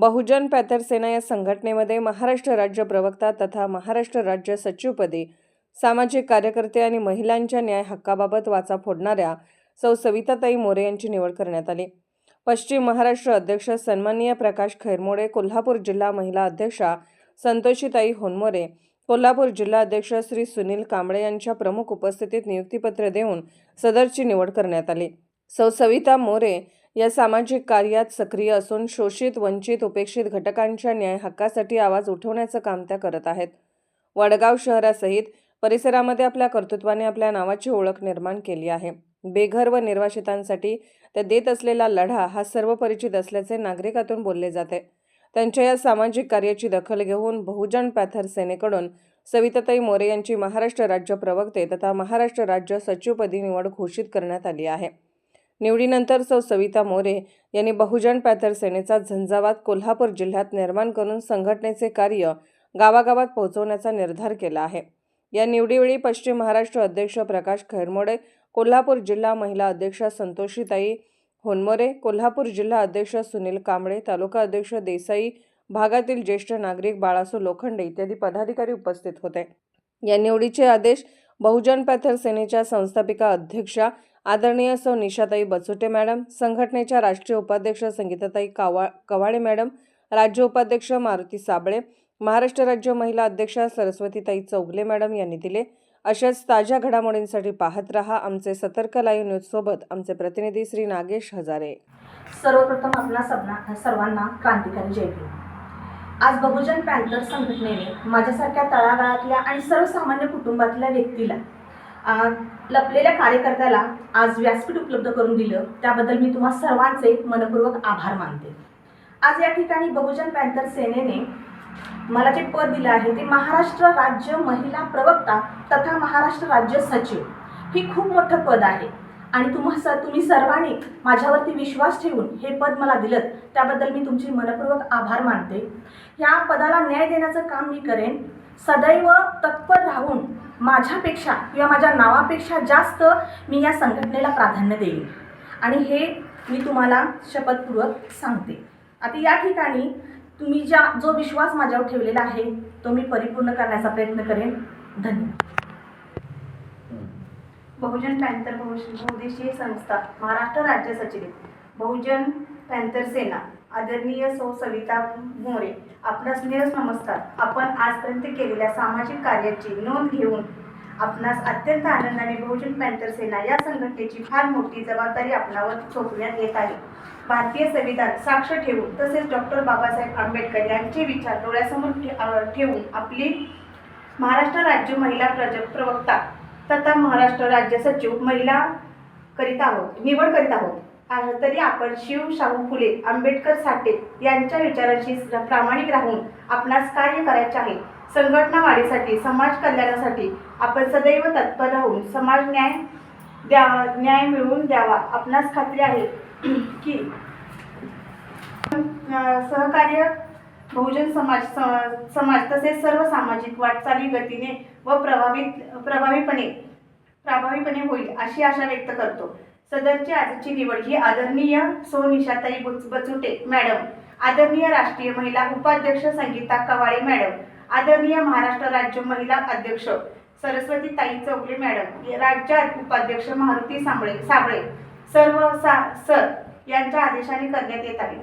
बहुजन Panther सेना या संघटनेमध्ये महाराष्ट्र राज्य प्रवक्ता तथा महाराष्ट्र राज्य सचिवपदी सामाजिक कार्यकर्ते आणि महिलांच्या न्याय हक्काबाबत वाचा फोडणाऱ्या सौ सविताताई मोरे यांची निवड करण्यात आली. पश्चिम महाराष्ट्र अध्यक्ष सन्माननीय प्रकाश खैरमोडे कोल्हापूर जिल्हा महिला अध्यक्षा संतोषीताई होनमोरे कोल्हापूर जिल्हा अध्यक्ष श्री सुनील कांबळे यांच्या प्रमुख उपस्थितीत नियुक्तीपत्र देऊन सदरची निवड करण्यात आली. सौ सविता मोरे या सामाजिक कार्यात सक्रिय असून शोषित वंचित उपेक्षित घटकांच्या न्याय हक्कासाठी आवाज उठवण्याचं काम त्या करत आहेत. वडगाव शहरासहित परिसरामध्ये आपल्या कर्तृत्वाने आपल्या नावाची ओळख निर्माण केली आहे. बेघर व निर्वासितांसाठी त्या देत असलेला लढा हा सर्वपरिचित असल्याचे नागरिकातून बोलले जाते. त्यांच्या या सामाजिक कार्याची दखल घेऊन बहुजन पॅथर सेनेकडून सविताताई मोरे यांची महाराष्ट्र राज्य प्रवक्ते तथा महाराष्ट्र राज्य सचिवपदी निवड घोषित करण्यात आली आहे. निवडीनंतर सौ सविता मोरे यांनी बहुजन पॅथर सेनेचा झंझावात कोल्हापूर जिल्ह्यात निर्माण करून संघटनेचे कार्य गावागावात पोहोचवण्याचा निर्धार केला आहे. या निवडीवेळी पश्चिम महाराष्ट्र अध्यक्ष प्रकाश खैरमोडे कोल्हापूर जिल्हा महिला अध्यक्ष संतोषीताई होनमोरे कोल्हापूर जिल्हा अध्यक्ष सुनील कांबळे तालुका अध्यक्ष देसाई भागातील ज्येष्ठ नागरिक बाळासू लोखंडे इत्यादी पदाधिकारी उपस्थित होते. या निवडीचे आदेश बहुजन पॅथर सेनेच्या संस्थापिका अध्यक्षा आदरणीय सौ निशाताई बचुटे मॅडम संघटनेच्या राष्ट्रीय उपाध्यक्ष संगीताताई कावा कवाडे मॅडम राज्य उपाध्यक्ष मारुती साबळे महाराष्ट्र राज्य महिला अध्यक्षा सरस्वतीताई चौगले मॅडम यांनी दिले. अशाच ताज्या घडामोडींसाठी पाहत रहा आमचे सतर्क लाईव्ह न्यूज सोबत आमचे प्रतिनिधी श्री नागेश हजारे. सर्वप्रथम आपला सबना सर्वांना क्रांतिकारी जयंती आज बहुजन पॅन्थर संघटनेने माझ्यासारख्या तळागाळातल्या आणि सर्वसामान्य कुटुंबातल्या व्यक्तीला लपलेल्या कार्यकर्त्याला आज व्यासपीठ उपलब्ध करून दिलं. त्याबद्दल मी तुम्हा सर्वांचे मनपूर्वक आभार मानते. आज या ठिकाणी बहुजन पॅन्थर सेनेने मला जे पद दिलं आहे ते महाराष्ट्र राज्य महिला प्रवक्ता तथा महाराष्ट्र राज्य सचिव ही खूप मोठं पद आहे. आणि तुम्हा स तुम्ही सर्वांनी माझ्यावरती विश्वास ठेवून हे पद मला दिलं त्याबद्दल मी तुमची मनपूर्वक आभार मानते. या पदाला न्याय देण्याचं काम मी करेन. सदैव तत्पर राहून माझ्यापेक्षा किंवा माझ्या नावापेक्षा जास्त मी या संघटनेला प्राधान्य देईन. आणि हे मी तुम्हाला शपथपूर्वक सांगते. आता या ठिकाणी तुम्ही ज्या जो विश्वास माझ्यावर ठेवलेला आहे तो मी परिपूर्ण करण्याचा प्रयत्न करेन. धन्यवाद. बहुजन पॅन्थर बहुदेशीय संस्था महाराष्ट्र राज्य सचिव बहुजन पॅन्थर सेना. आदरणीय सौ सविता मोरे आपणास निरस नमस्कार. आपण आजपर्यंत केलेल्या सामाजिक कार्याची नोंद घेऊन आपणास अत्यंत आनंदाने बहुजन पॅन्थर सेना या संघटनेची फार मोठी जबाबदारी आपणावर सोपण्यात येत आहे. भारतीय संविधान साक्ष ठेवून तसेच डॉक्टर बाबासाहेब आंबेडकर यांचे विचार डोळ्यासमोर ठेवून आपली महाराष्ट्र राज्य महिला प्रज प्रवक्ता तथा महाराष्ट्र राज्य सचिव महिला करीत आहोत निवड करीत आहोत. तरी आपण शिव शाहू फुले आंबेडकर साठे यांच्या विचारांशी प्रामाणिक राहून आपणास कार्य करायचे आहे. संघटना वाढीसाठी समाज कल्याणासाठी आपण सदैव तत्पर राहून समाज न्याय द्या न्याय मिळवून द्यावा. आपणास खात्री आहे की सहकार्य बहुजन समाज स- समाज तसेच सर्व सामाजिक वाटचाली गतीने व प्रभावित प्रभावीपणे प्रभावीपणे होईल अशी आशा व्यक्त करतो. सदरची आजची निवड ही आदरणीय सो निशाताई बचुटे मॅडम. आदरणीय राष्ट्रीय महिला उपाध्यक्ष संगीता कवाळे मॅडम. आदरणीय महाराष्ट्र राज्य महिला अध्यक्ष सरस्वती ताई चौगले मॅडम. राज्यात उपाध्यक्ष मारुती सांबळे साबळे. सर्व सा सर यांच्या आदेशाने करण्यात येत आहे.